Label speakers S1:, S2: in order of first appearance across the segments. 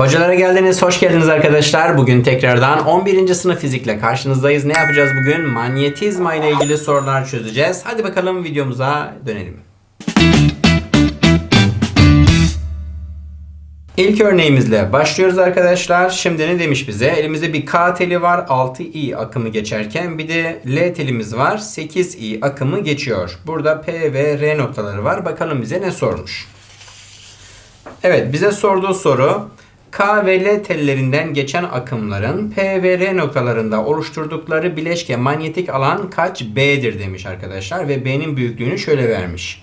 S1: Hocalara geldiniz, hoş geldiniz arkadaşlar. Bugün tekrardan 11. sınıf fizikle karşınızdayız. Ne yapacağız bugün? Manyetizma ile ilgili sorular çözeceğiz. Hadi bakalım videomuza dönelim. İlk örneğimizle başlıyoruz arkadaşlar. Şimdi ne demiş bize? Elimizde bir K teli var 6i akımı geçerken bir de L telimiz var 8i akımı geçiyor. Burada P ve R noktaları var. Bakalım bize ne sormuş. Evet bize sorduğu soru K ve L tellerinden geçen akımların P ve R noktalarında oluşturdukları bileşke manyetik alan kaç B'dir demiş arkadaşlar ve B'nin büyüklüğünü şöyle vermiş.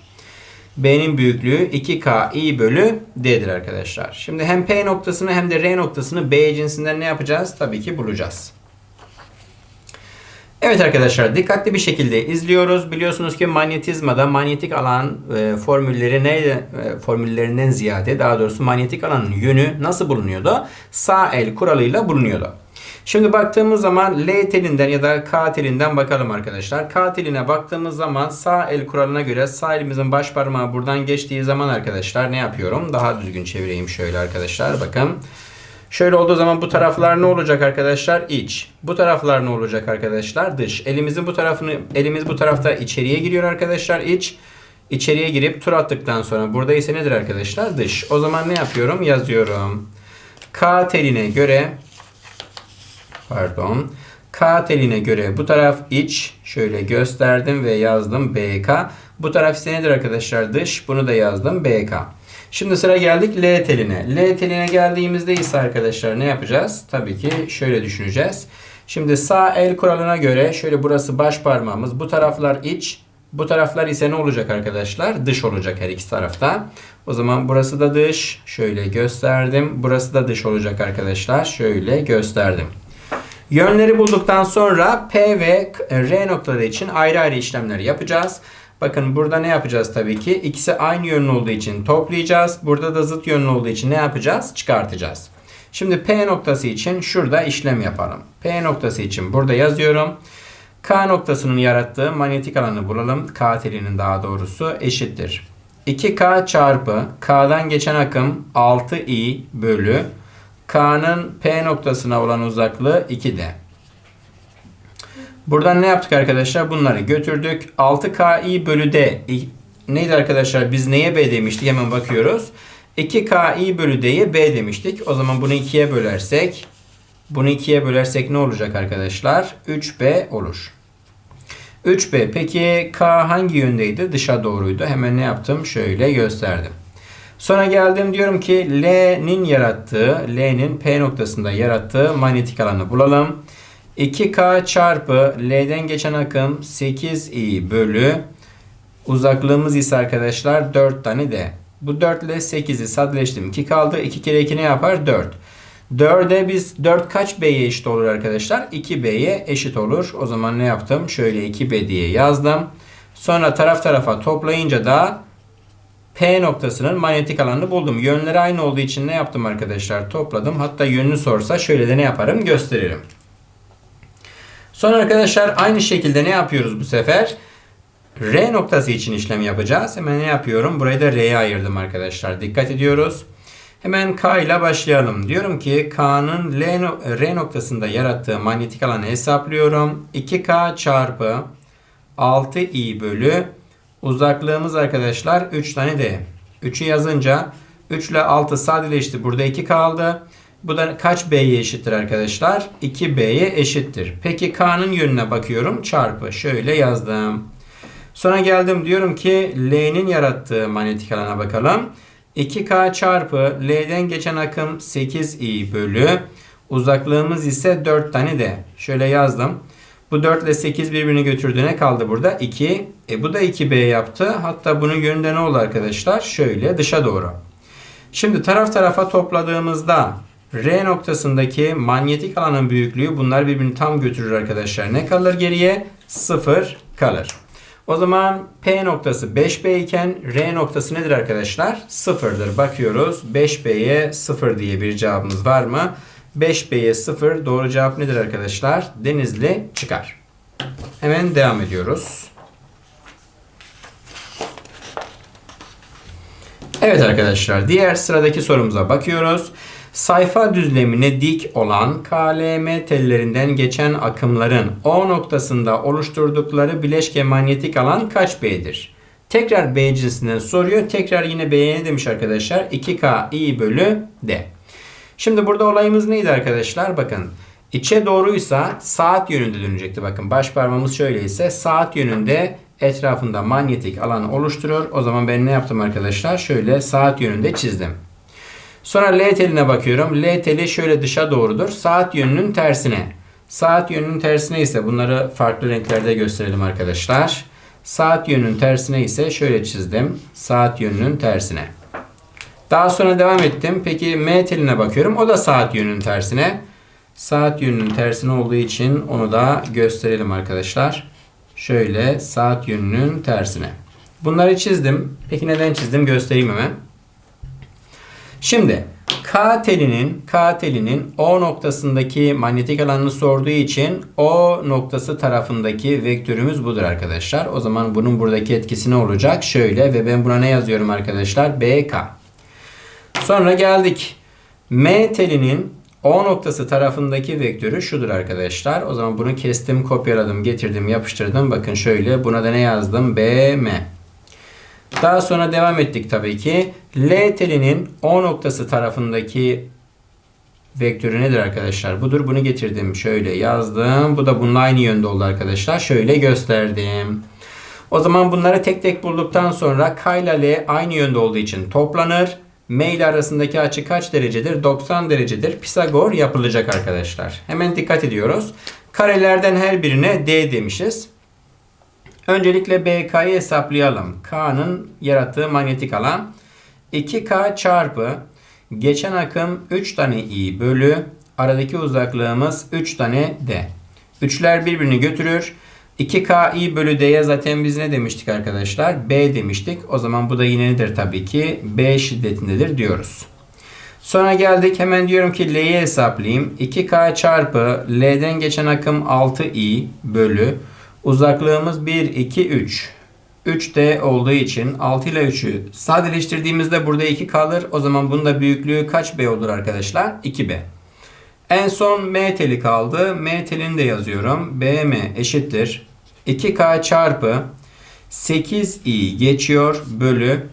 S1: B'nin büyüklüğü 2K i bölü D'dir arkadaşlar. Şimdi hem P noktasını hem de R noktasını B cinsinden ne yapacağız? Tabii ki bulacağız. Evet arkadaşlar dikkatli bir şekilde izliyoruz. Biliyorsunuz ki manyetizmada manyetik alan e, formülleri ne e, formüllerinden ziyade daha doğrusu manyetik alanın yönü nasıl bulunuyordu? Sağ el kuralıyla bulunuyordu. Şimdi baktığımız zaman L telinden ya da K telinden bakalım arkadaşlar. K teline baktığımız zaman sağ el kuralına göre sağ elimizin baş parmağı buradan geçtiği zaman arkadaşlar ne yapıyorum? Daha düzgün çevireyim şöyle arkadaşlar. Bakın. Şöyle olduğu zaman bu taraflar ne olacak arkadaşlar? İç. Bu taraflar ne olacak arkadaşlar? Dış. Elimizin bu tarafını elimiz bu tarafta içeriye giriyor arkadaşlar. İç. İçeriye girip tur attıktan sonra burada ise nedir arkadaşlar? Dış. O zaman ne yapıyorum? Yazıyorum. K teline göre pardon. K teline göre bu taraf iç. Şöyle gösterdim ve yazdım BK. Bu taraf ise nedir arkadaşlar? Dış. Bunu da yazdım BK. Şimdi sıra geldik L teline. L teline geldiğimizde ise arkadaşlar ne yapacağız? Tabii ki şöyle düşüneceğiz. Şimdi sağ el kuralına göre şöyle burası baş parmağımız. Bu taraflar iç. Bu taraflar ise ne olacak arkadaşlar? Dış olacak her iki tarafta. O zaman burası da dış. Şöyle gösterdim. Burası da dış olacak arkadaşlar. Şöyle gösterdim. Yönleri bulduktan sonra P ve R noktaları için ayrı ayrı işlemler yapacağız. Bakın burada ne yapacağız tabii ki? İkisi aynı yönlü olduğu için toplayacağız. Burada da zıt yönlü olduğu için ne yapacağız? Çıkartacağız. Şimdi P noktası için şurada işlem yapalım. P noktası için burada yazıyorum. K noktasının yarattığı manyetik alanı bulalım. K telinin daha doğrusu eşittir. 2K çarpı K'dan geçen akım 6i bölü K'nın P noktasına olan uzaklığı 2D. Buradan ne yaptık arkadaşlar? Bunları götürdük. 6KI bölü D. Neydi arkadaşlar? Biz neye B demiştik? Hemen bakıyoruz. 2KI bölü D'ye B demiştik. O zaman bunu 2'ye bölersek bunu 2'ye bölersek ne olacak arkadaşlar? 3B olur. 3B. Peki K hangi yöndeydi? Dışa doğruydu. Hemen ne yaptım? Şöyle gösterdim. Sonra geldim diyorum ki L'nin yarattığı, L'nin P noktasında yarattığı manyetik alanı bulalım. 2K çarpı L'den geçen akım 8i bölü uzaklığımız ise arkadaşlar 4 tane D. Bu 4 ile 8'i sadeleştim. 2 kaldı. 2 kere 2 ne yapar? 4. 4'e biz 4 kaç B'ye eşit olur arkadaşlar? 2B'ye eşit olur. O zaman ne yaptım? Şöyle 2B diye yazdım. Sonra taraf tarafa toplayınca da P noktasının manyetik alanını buldum. Yönleri aynı olduğu için ne yaptım arkadaşlar? Topladım. Hatta yönünü sorsa şöyle de ne yaparım? Gösteririm. Sonra arkadaşlar aynı şekilde ne yapıyoruz bu sefer? R noktası için işlem yapacağız. Hemen ne yapıyorum? Burayı da R'ye ayırdım arkadaşlar. Dikkat ediyoruz. Hemen K ile başlayalım. Diyorum ki K'nın R noktasında yarattığı manyetik alanı hesaplıyorum. 2K çarpı 6i bölü uzaklığımız arkadaşlar 3 tane D. 3'ü yazınca 3 ile 6 sadeleşti. Burada 2 kaldı. Bu da kaç B'ye eşittir arkadaşlar? 2B'ye eşittir. Peki K'nın yönüne bakıyorum. Çarpı. Şöyle yazdım. Sonra geldim diyorum ki L'nin yarattığı manyetik alana bakalım. 2K çarpı L'den geçen akım 8i bölü uzaklığımız ise 4 tane de. Şöyle yazdım. Bu 4 ile 8 birbirini götürdüğüne kaldı burada 2. E bu da 2B yaptı. Hatta bunun yönünde ne oldu arkadaşlar? Şöyle dışa doğru. Şimdi taraf tarafa topladığımızda R noktasındaki manyetik alanın büyüklüğü bunlar birbirini tam götürür arkadaşlar. Ne kalır geriye? 0 kalır. O zaman P noktası 5B iken R noktası nedir arkadaşlar? 0'dır. Bakıyoruz. 5B'ye 0 diye bir cevabımız var mı? 5B'ye 0. Doğru cevap nedir arkadaşlar? Denizli çıkar. Hemen devam ediyoruz. Evet arkadaşlar diğer sıradaki sorumuza bakıyoruz. Sayfa düzlemine dik olan KLM tellerinden geçen akımların O noktasında oluşturdukları bileşke manyetik alan kaç B'dir? Tekrar B cinsinden soruyor. Tekrar yine B'ye ne demiş arkadaşlar? 2K I bölü D. Şimdi burada olayımız neydi arkadaşlar? Bakın içe doğruysa saat yönünde dönecekti. Bakın baş parmağımız şöyle ise saat yönünde etrafında manyetik alan oluşturuyor. O zaman ben ne yaptım arkadaşlar? Şöyle saat yönünde çizdim. Sonra L teline bakıyorum. L teli şöyle dışa doğrudur. Saat yönünün tersine. Saat yönünün tersine ise bunları farklı renklerde gösterelim arkadaşlar. Saat yönünün tersine ise şöyle çizdim. Saat yönünün tersine. Daha sonra devam ettim. Peki M teline bakıyorum. O da saat yönünün tersine. Saat yönünün tersine olduğu için onu da gösterelim arkadaşlar. Şöyle saat yönünün tersine. Bunları çizdim. Peki neden çizdim göstereyim hemen. Şimdi K telinin K telinin O noktasındaki manyetik alanını sorduğu için O noktası tarafındaki vektörümüz budur arkadaşlar. O zaman bunun buradaki etkisi ne olacak? Şöyle ve ben buna ne yazıyorum arkadaşlar? BK. Sonra geldik. M telinin O noktası tarafındaki vektörü şudur arkadaşlar. O zaman bunu kestim, kopyaladım, getirdim, yapıştırdım. Bakın şöyle buna da ne yazdım? BM. Daha sonra devam ettik tabii ki. L telinin O noktası tarafındaki vektörü nedir arkadaşlar? Budur. Bunu getirdim. Şöyle yazdım. Bu da bununla aynı yönde oldu arkadaşlar. Şöyle gösterdim. O zaman bunları tek tek bulduktan sonra K ile L aynı yönde olduğu için toplanır. M ile arasındaki açı kaç derecedir? 90 derecedir. Pisagor yapılacak arkadaşlar. Hemen dikkat ediyoruz. Karelerden her birine D demişiz. Öncelikle BK'yı hesaplayalım. K'nın yarattığı manyetik alan 2K çarpı geçen akım 3 tane I bölü aradaki uzaklığımız 3 tane D. Üçler birbirini götürür. 2K I bölü D'ye zaten biz ne demiştik arkadaşlar? B demiştik. O zaman bu da yine nedir tabii ki? B şiddetindedir diyoruz. Sonra geldik hemen diyorum ki L'yi hesaplayayım. 2K çarpı L'den geçen akım 6I bölü Uzaklığımız 1, 2, 3. 3D olduğu için 6 ile 3'ü sadeleştirdiğimizde burada 2 kalır. O zaman bunun da büyüklüğü kaç B olur arkadaşlar? 2B. En son M teli kaldı. M telini de yazıyorum. BM eşittir. 2K çarpı 8i geçiyor bölü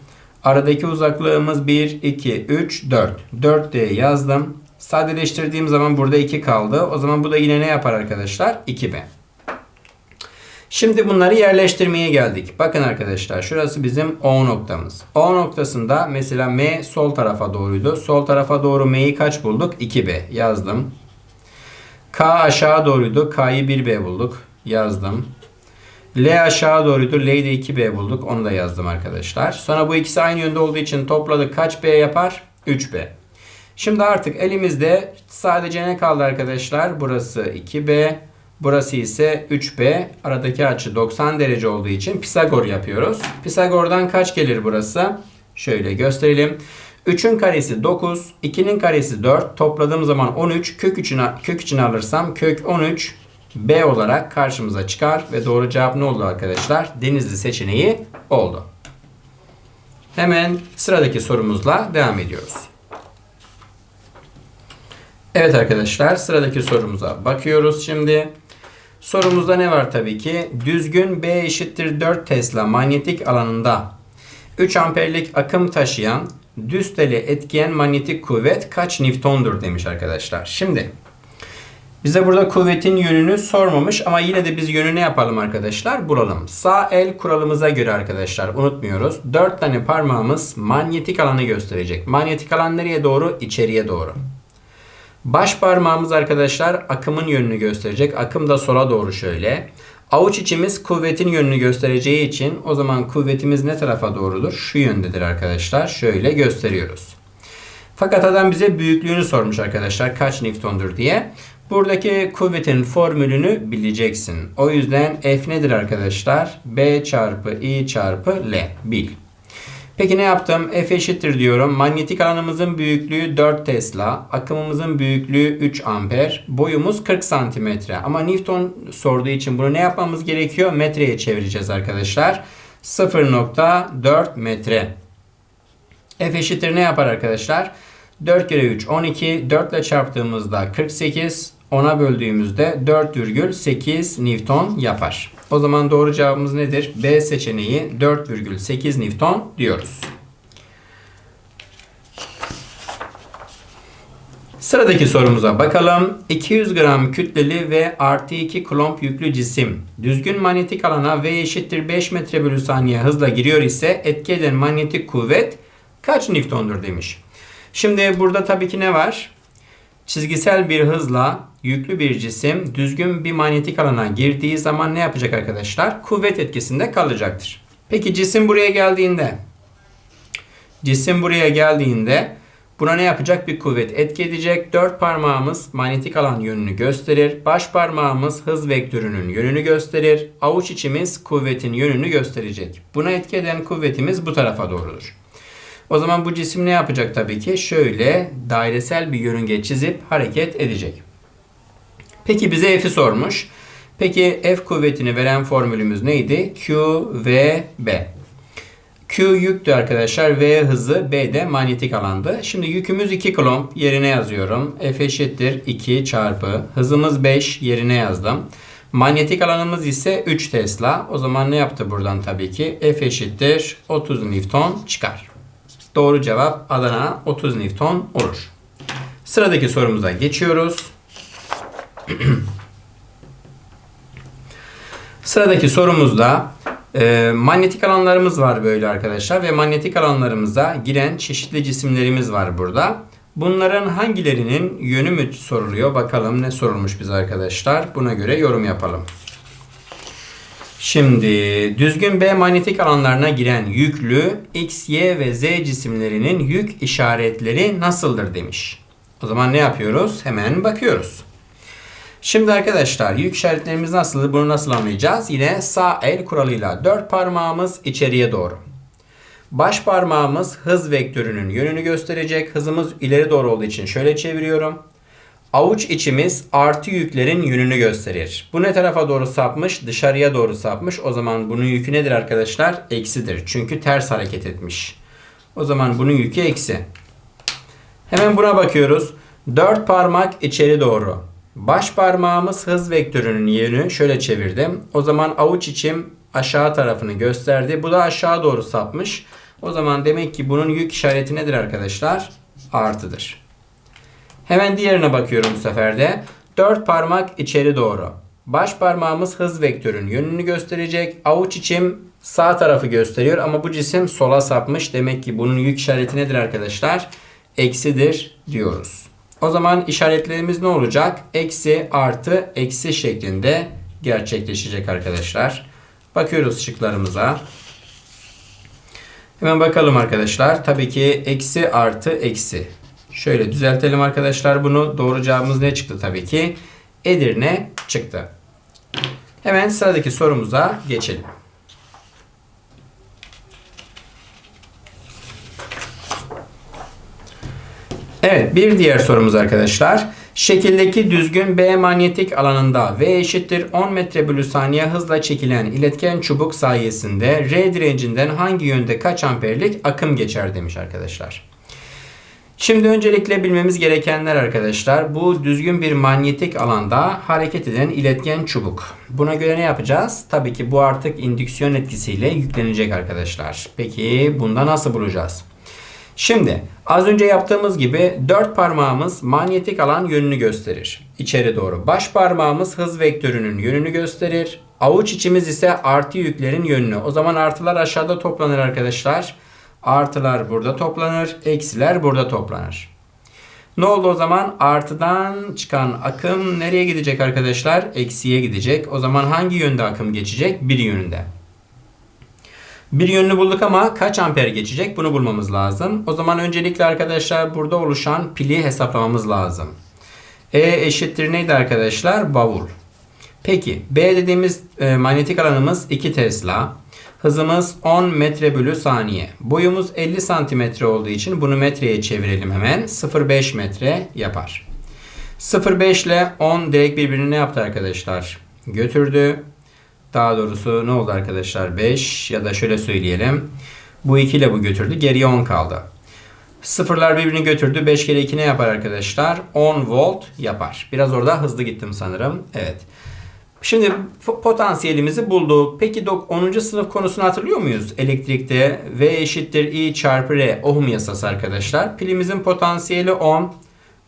S1: aradaki uzaklığımız 1, 2, 3, 4. 4D yazdım. Sadeleştirdiğim zaman burada 2 kaldı. O zaman bu da yine ne yapar arkadaşlar? 2B. Şimdi bunları yerleştirmeye geldik. Bakın arkadaşlar şurası bizim O noktamız. O noktasında mesela M sol tarafa doğruydu. Sol tarafa doğru M'yi kaç bulduk? 2B yazdım. K aşağı doğruydu. K'yı 1B bulduk. Yazdım. L aşağı doğruydu. L'yi de 2B bulduk. Onu da yazdım arkadaşlar. Sonra bu ikisi aynı yönde olduğu için topladık. Kaç B yapar? 3B. Şimdi artık elimizde sadece ne kaldı arkadaşlar? Burası 2B. Burası ise 3B. Aradaki açı 90 derece olduğu için Pisagor yapıyoruz. Pisagor'dan kaç gelir burası? Şöyle gösterelim. 3'ün karesi 9, 2'nin karesi 4. Topladığım zaman 13. Kök 3'ünü kök içine alırsam kök 13 B olarak karşımıza çıkar ve doğru cevap ne oldu arkadaşlar? Denizli seçeneği oldu. Hemen sıradaki sorumuzla devam ediyoruz. Evet arkadaşlar sıradaki sorumuza bakıyoruz şimdi. Sorumuzda ne var tabii ki? Düzgün B eşittir 4 Tesla manyetik alanında 3 amperlik akım taşıyan düz tele etkiyen manyetik kuvvet kaç Newton'dur demiş arkadaşlar. Şimdi bize burada kuvvetin yönünü sormamış ama yine de biz yönü ne yapalım arkadaşlar? Bulalım. Sağ el kuralımıza göre arkadaşlar unutmuyoruz. 4 tane parmağımız manyetik alanı gösterecek. Manyetik alan nereye doğru? İçeriye doğru. Baş parmağımız arkadaşlar akımın yönünü gösterecek. Akım da sola doğru şöyle. Avuç içimiz kuvvetin yönünü göstereceği için o zaman kuvvetimiz ne tarafa doğrudur? Şu yöndedir arkadaşlar. Şöyle gösteriyoruz. Fakat adam bize büyüklüğünü sormuş arkadaşlar. Kaç Newton'dur diye. Buradaki kuvvetin formülünü bileceksin. O yüzden F nedir arkadaşlar? B çarpı I çarpı L. Bil. Peki ne yaptım? F eşittir diyorum. Manyetik alanımızın büyüklüğü 4 Tesla. Akımımızın büyüklüğü 3 amper. Boyumuz 40 santimetre. Ama Newton sorduğu için bunu ne yapmamız gerekiyor? Metreye çevireceğiz arkadaşlar. 0.4 metre. F eşittir ne yapar arkadaşlar? 4 kere 3 12. 4 ile çarptığımızda 48. 10'a böldüğümüzde 4,8 Newton yapar. O zaman doğru cevabımız nedir? B seçeneği 4,8 Newton diyoruz. Sıradaki sorumuza bakalım. 200 gram kütleli ve artı 2 klomp yüklü cisim düzgün manyetik alana V eşittir 5 metre bölü saniye hızla giriyor ise etki eden manyetik kuvvet kaç Newton'dur demiş. Şimdi burada tabii ki ne var? Çizgisel bir hızla yüklü bir cisim düzgün bir manyetik alana girdiği zaman ne yapacak arkadaşlar? Kuvvet etkisinde kalacaktır. Peki cisim buraya geldiğinde cisim buraya geldiğinde buna ne yapacak? Bir kuvvet etki edecek. Dört parmağımız manyetik alan yönünü gösterir. Baş parmağımız hız vektörünün yönünü gösterir. Avuç içimiz kuvvetin yönünü gösterecek. Buna etki eden kuvvetimiz bu tarafa doğrudur. O zaman bu cisim ne yapacak tabii ki? Şöyle dairesel bir yörünge çizip hareket edecek. Peki bize F'i sormuş. Peki F kuvvetini veren formülümüz neydi? Q, V, B. Q yüktü arkadaşlar. V hızı. B de manyetik alandı. Şimdi yükümüz 2 klomp. Yerine yazıyorum. F eşittir 2 çarpı. Hızımız 5. Yerine yazdım. Manyetik alanımız ise 3 Tesla. O zaman ne yaptı buradan tabii ki? F eşittir 30 Newton çıkar. Doğru cevap Adana 30 Newton olur. Sıradaki sorumuza geçiyoruz. Sıradaki sorumuzda e, manyetik alanlarımız var böyle arkadaşlar ve manyetik alanlarımıza giren çeşitli cisimlerimiz var burada. Bunların hangilerinin yönü mü soruluyor? Bakalım ne sorulmuş bize arkadaşlar. Buna göre yorum yapalım. Şimdi düzgün B manyetik alanlarına giren yüklü X, Y ve Z cisimlerinin yük işaretleri nasıldır demiş. O zaman ne yapıyoruz? Hemen bakıyoruz. Şimdi arkadaşlar yük işaretlerimiz nasıl? Bunu nasıl anlayacağız? Yine sağ el kuralıyla dört parmağımız içeriye doğru. Baş parmağımız hız vektörünün yönünü gösterecek. Hızımız ileri doğru olduğu için şöyle çeviriyorum. Avuç içimiz artı yüklerin yönünü gösterir. Bu ne tarafa doğru sapmış? Dışarıya doğru sapmış. O zaman bunun yükü nedir arkadaşlar? Eksidir. Çünkü ters hareket etmiş. O zaman bunun yükü eksi. Hemen buna bakıyoruz. Dört parmak içeri doğru. Baş parmağımız hız vektörünün yönü şöyle çevirdim. O zaman avuç içim aşağı tarafını gösterdi. Bu da aşağı doğru sapmış. O zaman demek ki bunun yük işareti nedir arkadaşlar? Artıdır. Hemen diğerine bakıyorum bu sefer de. Dört parmak içeri doğru. Baş parmağımız hız vektörün yönünü gösterecek. Avuç içim sağ tarafı gösteriyor ama bu cisim sola sapmış. Demek ki bunun yük işareti nedir arkadaşlar? Eksidir diyoruz. O zaman işaretlerimiz ne olacak? Eksi artı eksi şeklinde gerçekleşecek arkadaşlar. Bakıyoruz şıklarımıza. Hemen bakalım arkadaşlar. Tabii ki eksi artı eksi. Şöyle düzeltelim arkadaşlar bunu. Doğru cevabımız ne çıktı tabii ki? Edirne çıktı. Hemen sıradaki sorumuza geçelim. Evet bir diğer sorumuz arkadaşlar. Şekildeki düzgün B manyetik alanında V eşittir 10 metre bölü saniye hızla çekilen iletken çubuk sayesinde R direncinden hangi yönde kaç amperlik akım geçer demiş arkadaşlar. Şimdi öncelikle bilmemiz gerekenler arkadaşlar. Bu düzgün bir manyetik alanda hareket eden iletken çubuk. Buna göre ne yapacağız? Tabii ki bu artık indüksiyon etkisiyle yüklenecek arkadaşlar. Peki bunda nasıl bulacağız? Şimdi az önce yaptığımız gibi dört parmağımız manyetik alan yönünü gösterir. İçeri doğru. Baş parmağımız hız vektörünün yönünü gösterir. Avuç içimiz ise artı yüklerin yönünü. O zaman artılar aşağıda toplanır arkadaşlar. Artılar burada toplanır. Eksiler burada toplanır. Ne oldu o zaman? Artıdan çıkan akım nereye gidecek arkadaşlar? Eksiye gidecek. O zaman hangi yönde akım geçecek? Bir yönünde. Bir yönünü bulduk ama kaç amper geçecek? Bunu bulmamız lazım. O zaman öncelikle arkadaşlar burada oluşan pili hesaplamamız lazım. E eşittir neydi arkadaşlar? Bavul. Peki B dediğimiz e, manyetik alanımız 2 Tesla. Hızımız 10 metre bölü saniye. Boyumuz 50 santimetre olduğu için bunu metreye çevirelim hemen. 0,5 metre yapar. 0,5 ile 10 direkt birbirini ne yaptı arkadaşlar? Götürdü. Daha doğrusu ne oldu arkadaşlar? 5 ya da şöyle söyleyelim. Bu 2 ile bu götürdü. Geriye 10 kaldı. Sıfırlar birbirini götürdü. 5 kere 2 ne yapar arkadaşlar? 10 volt yapar. Biraz orada hızlı gittim sanırım. Evet. Şimdi po- potansiyelimizi bulduk. Peki dok- 10. sınıf konusunu hatırlıyor muyuz? Elektrikte V eşittir I çarpı R ohm yasası arkadaşlar. Pilimizin potansiyeli 10.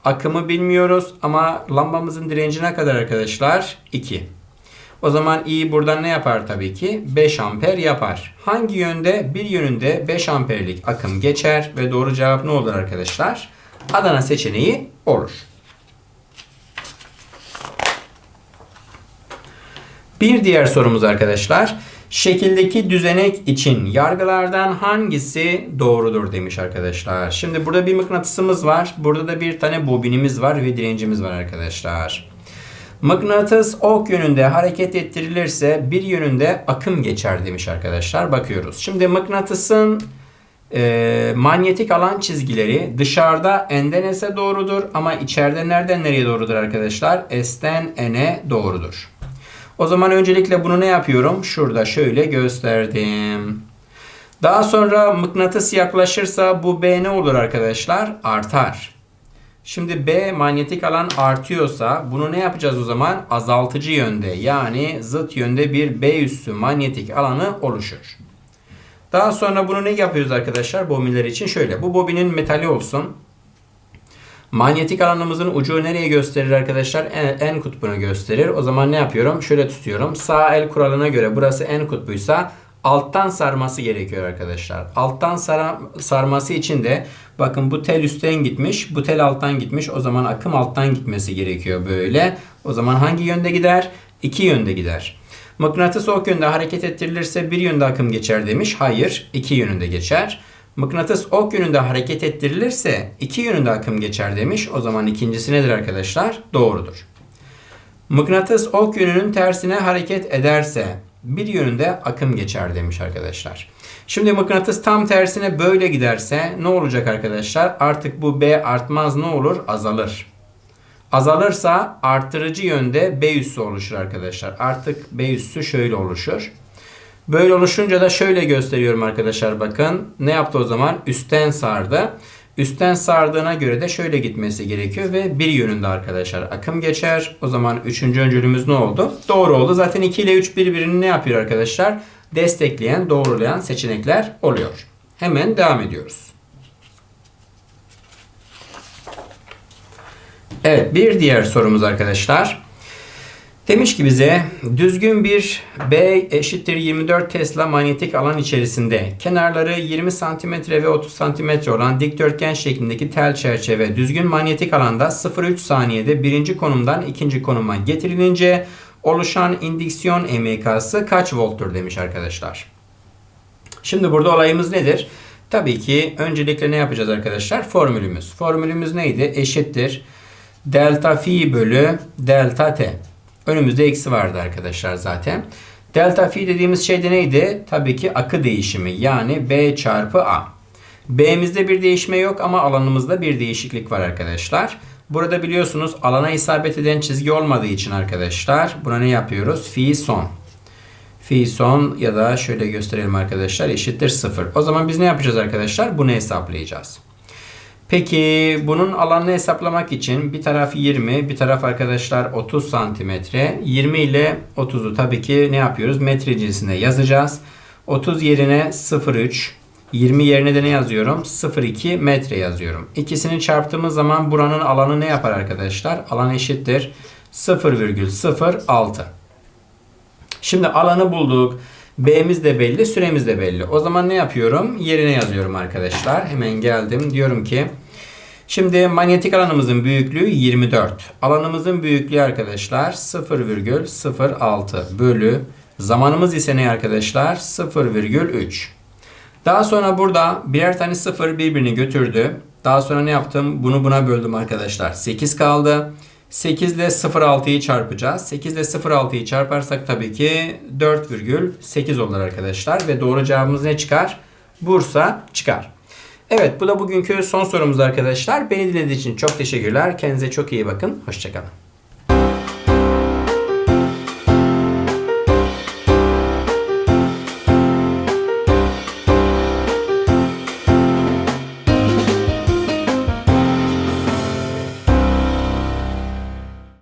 S1: Akımı bilmiyoruz ama lambamızın direnci ne kadar arkadaşlar? 2. O zaman I buradan ne yapar tabii ki? 5 amper yapar. Hangi yönde? Bir yönünde 5 amperlik akım geçer ve doğru cevap ne olur arkadaşlar? Adana seçeneği olur. Bir diğer sorumuz arkadaşlar. Şekildeki düzenek için yargılardan hangisi doğrudur demiş arkadaşlar. Şimdi burada bir mıknatısımız var. Burada da bir tane bobinimiz var ve direncimiz var arkadaşlar. Mıknatıs ok yönünde hareket ettirilirse bir yönünde akım geçer demiş arkadaşlar. Bakıyoruz. Şimdi mıknatısın e, manyetik alan çizgileri dışarıda N'den S'e doğrudur ama içeride nereden nereye doğrudur arkadaşlar? S'ten N'e doğrudur. O zaman öncelikle bunu ne yapıyorum? Şurada şöyle gösterdim. Daha sonra mıknatıs yaklaşırsa bu B ne olur arkadaşlar? Artar. Şimdi B manyetik alan artıyorsa bunu ne yapacağız o zaman? Azaltıcı yönde yani zıt yönde bir B üssü manyetik alanı oluşur. Daha sonra bunu ne yapıyoruz arkadaşlar? Bobinler için şöyle. Bu bobinin metali olsun. Manyetik alanımızın ucu nereye gösterir arkadaşlar? En kutbunu gösterir. O zaman ne yapıyorum? Şöyle tutuyorum. Sağ el kuralına göre burası en kutbuysa alttan sarması gerekiyor arkadaşlar. Alttan sara, sarması için de bakın bu tel üstten gitmiş, bu tel alttan gitmiş. O zaman akım alttan gitmesi gerekiyor böyle. O zaman hangi yönde gider? İki yönde gider. Mıknatıs ok yönde hareket ettirilirse bir yönde akım geçer demiş. Hayır, iki yönünde geçer. Mıknatıs ok yönünde hareket ettirilirse iki yönünde akım geçer demiş. O zaman ikincisi nedir arkadaşlar? Doğrudur. Mıknatıs ok yönünün tersine hareket ederse bir yönünde akım geçer demiş arkadaşlar. Şimdi mıknatıs tam tersine böyle giderse ne olacak arkadaşlar? Artık bu B artmaz ne olur? Azalır. Azalırsa artırıcı yönde B üssü oluşur arkadaşlar. Artık B üssü şöyle oluşur. Böyle oluşunca da şöyle gösteriyorum arkadaşlar bakın. Ne yaptı o zaman? Üstten sardı. Üstten sardığına göre de şöyle gitmesi gerekiyor ve bir yönünde arkadaşlar akım geçer. O zaman üçüncü öncülümüz ne oldu? Doğru oldu. Zaten 2 ile 3 birbirini ne yapıyor arkadaşlar? Destekleyen, doğrulayan seçenekler oluyor. Hemen devam ediyoruz. Evet bir diğer sorumuz arkadaşlar. Demiş ki bize düzgün bir B eşittir 24 Tesla manyetik alan içerisinde kenarları 20 cm ve 30 cm olan dikdörtgen şeklindeki tel çerçeve düzgün manyetik alanda 0,3 saniyede birinci konumdan ikinci konuma getirilince oluşan indüksiyon EMK'sı kaç volttur demiş arkadaşlar. Şimdi burada olayımız nedir? Tabii ki öncelikle ne yapacağız arkadaşlar? Formülümüz. Formülümüz neydi? Eşittir. Delta fi bölü delta t. Önümüzde eksi vardı arkadaşlar zaten. Delta fi dediğimiz şey de neydi? Tabii ki akı değişimi yani B çarpı A. B'mizde bir değişme yok ama alanımızda bir değişiklik var arkadaşlar. Burada biliyorsunuz alana isabet eden çizgi olmadığı için arkadaşlar buna ne yapıyoruz? Fi son. Fi son ya da şöyle gösterelim arkadaşlar eşittir 0. O zaman biz ne yapacağız arkadaşlar? Bunu hesaplayacağız. Peki bunun alanını hesaplamak için bir taraf 20, bir taraf arkadaşlar 30 santimetre. 20 ile 30'u tabii ki ne yapıyoruz? Metre cinsine yazacağız. 30 yerine 0,3, 20 yerine de ne yazıyorum? 0,2 metre yazıyorum. İkisini çarptığımız zaman buranın alanı ne yapar arkadaşlar? Alan eşittir 0,06. Şimdi alanı bulduk. B'miz de belli, süremiz de belli. O zaman ne yapıyorum? Yerine yazıyorum arkadaşlar. Hemen geldim. Diyorum ki şimdi manyetik alanımızın büyüklüğü 24. Alanımızın büyüklüğü arkadaşlar 0,06 bölü zamanımız ise ne arkadaşlar? 0,3. Daha sonra burada birer tane 0 birbirini götürdü. Daha sonra ne yaptım? Bunu buna böldüm arkadaşlar. 8 kaldı. 8 ile 0,6'yı çarpacağız. 8 ile 0,6'yı çarparsak tabii ki 4,8 olur arkadaşlar. Ve doğru cevabımız ne çıkar? Bursa çıkar. Evet bu da bugünkü son sorumuz arkadaşlar. Beni dinlediğiniz için çok teşekkürler. Kendinize çok iyi bakın. Hoşçakalın.